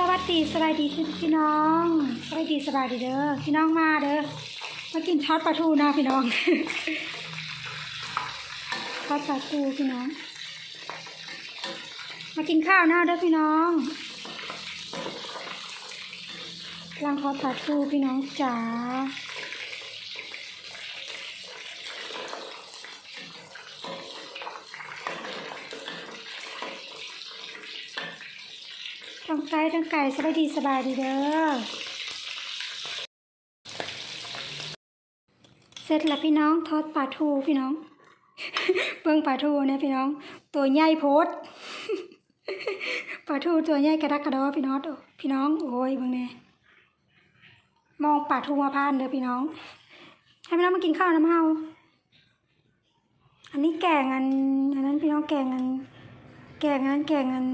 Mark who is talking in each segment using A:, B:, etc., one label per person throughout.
A: สวัสดีสบายดีพี่น้องสบายดีสบายดีเด้อพี่น้องมาเด้อมากินทอดปลาทูนะพี่น้องทอดปลาทูพี่น้อง มากินข้าวหน้าเด้อพี่น้องลังทอดปลาทูพี่น้องจ๋า ทั้งไก่ทั้งไก่สบายดีสบายดีเด้อ เสร็จแล้วพี่น้องทอดปลาทูพี่น้อง เบิ่งปลาทูเนี่ยพี่น้อง ตัวใหญ่โพดปลาทูตัวใหญ่กระดักกระดอพี่น้องโอ้พี่น้องโอ้ยเบิ่งแน่มองปลาทูมาพานเด้อพี่น้อง ให้พี่น้องมากินข้าวน้ำเฮาอันนี้แกงอันอันนั้นพี่น้องแกงอัน แกงอันแกงอัน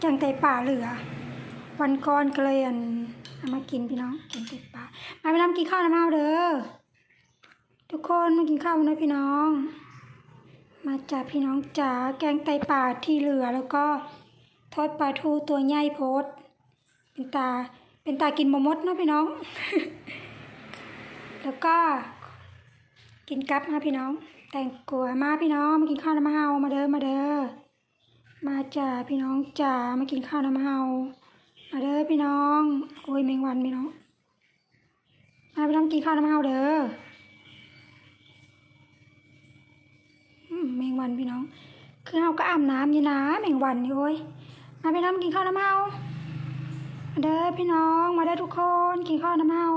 A: แกงไตป่าเหลือ วันก่อนก็เลยนเอามากินพี่น้องแกงไตป่ามาพี่น้องกินข้าวน้ำเฮาเด้อทุกคนมากินข้าวนะพี่น้อง มาจากพี่น้องจ๋าแกงไตป่าที่เหลือแล้วก็ทอดปลาทูตัวใหญ่โพดเป็นตาเป็นตากินบะมดนะพี่น้อง แล้วก็ กินกับมาพี่น้อง แต่งกัวมาพี่น้องมากินข้าวน้ำเฮามาเด้อมาเด้อ มาจ่าพี่น้องจ๋ามากินข้าวน้ำเฮามาเด้อพี่น้อง โอ้ยแมงวันพี่น้อง มาพี่น้องกินข้าวน้ำเฮาเด้ออืมแมงวันพี่น้อง คือเราก็อาบน้ำอยู่นะแมงวันนี่โอ้ย มาพี่น้องกินข้าวน้ำเฮามาเด้อพี่น้อง มาเด้อทุกคนกินข้าวน้ำเฮา